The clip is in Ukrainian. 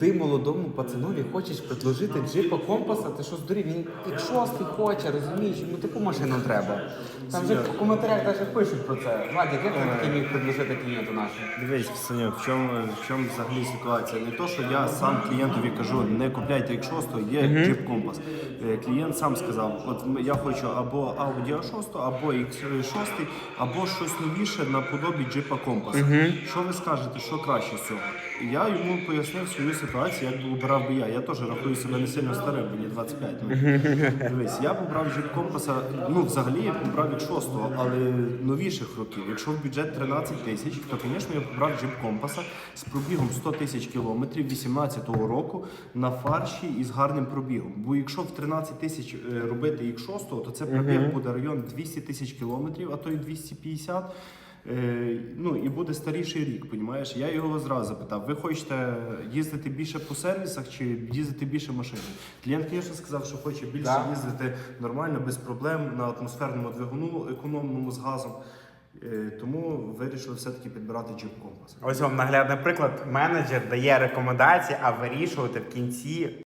Ти молодому пацанові хочеш предложити джипа компаса, ти що здурів? Він як шостий хоче, розумієш, йому таку машину треба. Там вже в коментарях навіть пишуть про це. Владик, як ти такий міг предложити клієнту нашому? Дивись, Саня, в чому, в чому взагалі ситуація? Не то, що я сам клієнтові кажу, не купляйте як 6 є Jeep Compass. Е, Клієнт сам сказав, от м- я хочу або Audi A6, або X6, або щось новіше наподобі Jeep Compass. Що ви скажете, що краще з цього? Я йому пояснив свою ситуацію, як би обирав би я. Я теж рахую себе не сильно старим, мені 25. Ну. Дивись, я побрав Jeep Compass, ну взагалі я побрав як 6, але новіших років. Якщо в бюджет 13 тисяч, то, звісно, я побрав Jeep Compass з пробігом 100 тисяч кілометрів 18-го року на фарші і з гарним пробігом. Бо якщо в 13 тисяч е, робити як 6, то це пробіг буде район 200 тисяч кілометрів, а то й 250. Е, ну і буде старіший рік, понімаєш? Я його зразу запитав: ви хочете їздити більше по сервісах чи їздити більше машиною? Клієнт, звісно, сказав, що хоче більше Да. їздити нормально, без проблем на атмосферному двигуну, економному з газом. Е, тому вирішили все-таки підбирати Jeep Compass. Ось вам наглядний приклад. Менеджер дає рекомендації, а вирішувати в кінці